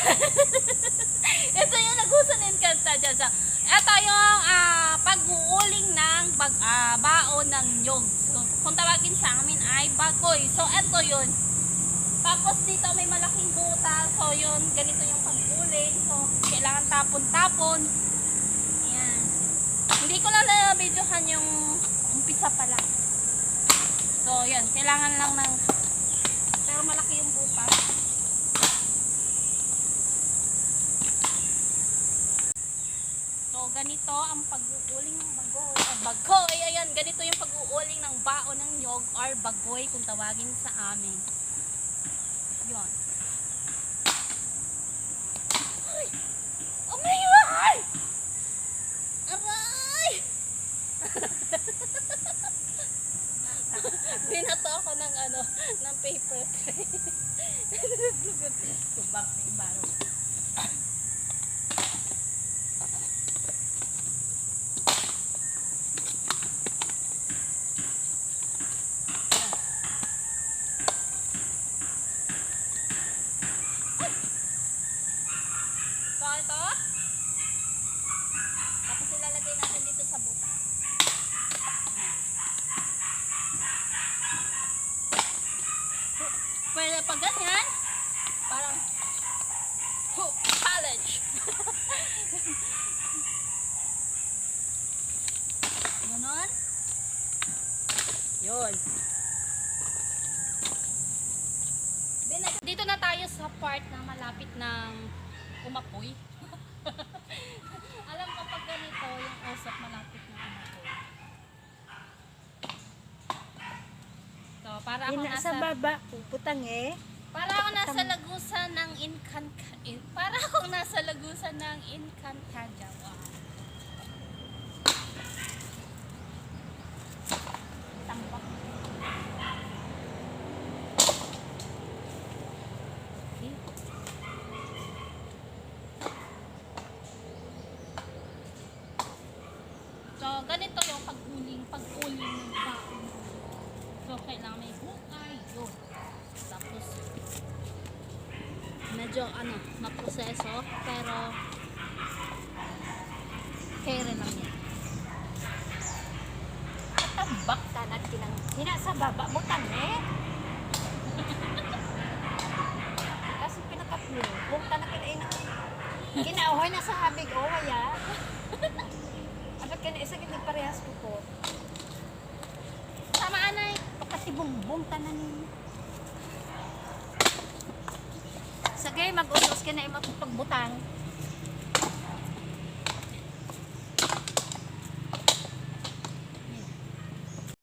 Ito yung naghusan ng kanta dyan sa... Ito yung uh, pag-uuling ng bag, uh, baon ng nyog. So, kung tawagin sa amin ay bagoy. So, ito yun. Tapos dito may malaking butas. So, yun, ganito yung pag-uling. So, kailangan tapon-tapon. Ayan. Hindi ko na na-videohan yung umpisa pa lang. So, yun. Kailangan lang ng... Pero malaki yung butas. Ganito ang pag-uuling ng bagoy. O, bagoy, ayan, ganito yung pag-uuling ng baon ng nyog or bagoy kung tawagin sa amin. Yun. Ay! Oh my God! Aray! Binato ako ng ano, ng paper tray. Tubak na ibaro. So, ito. Tapos ilalagay natin dito sa buta. Pwede pag ganyan, parang ho, college. Ganon. Yun. Dito na tayo sa part na malapit ng umapoy. Alam ko pag ganito, yung usap malapit na umapoy. So, para ako nasa, sa baba, puputang eh. para ako nasa lagusan ng Incan, in, para ako nasa lagusan ng Encantadia. Tambak. So, ganito yung pag-uling, pag-uling ng baon. So, kailangan may hukay. Yun. Tapos, medyo ano, maproseso, pero kere lang yan. Tambak ka na kinang. Hina sa baba, butang eh. Kasi pinakaplo, kung ka na kinain Kinauhoy na sa habig, oh, waya. Apat ka na isa, hindi parehas ko po. Tama, anay. Kasi bumbong ka na ni. Sagay, mag-usos ka na yung pagbutang.